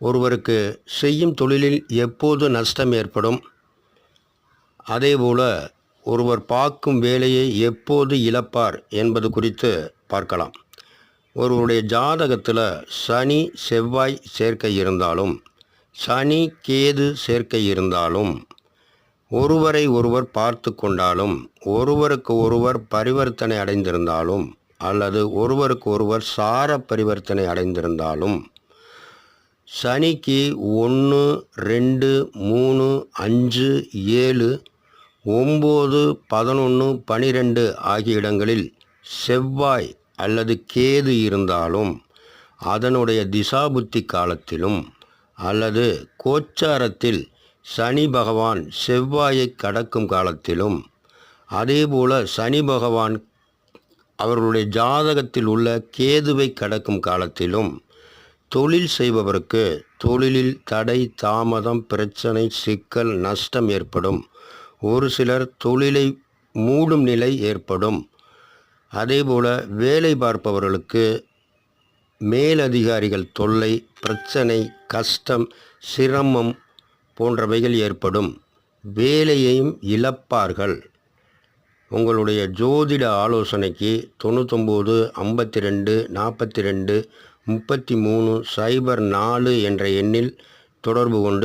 ஒருவருக்கு செய்யும் தொழிலில் எப்போது நஷ்டம் ஏற்படும்? அதேபோல ஒருவர் பார்க்கும் வேலையை எப்போது இழப்பார் என்பது குறித்து பார்க்கலாம். ஒருவருடைய ஜாதகத்தில் சனி செவ்வாய் சேர்க்கை இருந்தாலும் சனி கேது சேர்க்கை இருந்தாலும் ஒருவரை ஒருவர் பார்த்து கொண்டாலும் ஒருவருக்கு ஒருவர் பரிவர்த்தனை அடைந்திருந்தாலும் அல்லது ஒருவருக்கு ஒருவர் சார பரிவர்த்தனை அடைந்திருந்தாலும் சனிக்கு ஒன்று ரெண்டு மூணு அஞ்சு ஏழு ஒம்பது பதினொன்று பனிரெண்டு ஆகிய இடங்களில் செவ்வாய் அல்லது கேது இருந்தாலும் அதனுடைய திசாபுத்தி காலத்திலும் அல்லது கோச்சாரத்தில் சனி பகவான் செவ்வாயை கடக்கும் காலத்திலும் அதேபோல சனி பகவான் அவர்களுடைய ஜாதகத்தில் உள்ள கேதுவை கடக்கும் காலத்திலும் தொழில் செய்பவருக்கு தொழிலில் தடை தாமதம் பிரச்சனை சிக்கல் நஷ்டம் ஏற்படும். ஒரு சிலர் தொழிலை மூடும் நிலை ஏற்படும். அதேபோல வேலை பார்ப்பவர்களுக்கு மேலதிகாரிகள் தொல்லை பிரச்சனை கஷ்டம் சிரமம் போன்றவைகள் ஏற்படும். வேலையையும் இழப்பார்கள். உங்களுடைய ஜோதிட ஆலோசனைக்கு தொண்ணூத்தொம்பது ஐம்பத்தி ரெண்டு நாற்பத்தி ரெண்டு முப்பத்தி மூணு சைபர் நாலு என்ற எண்ணில் தொடர்பு கொண்டு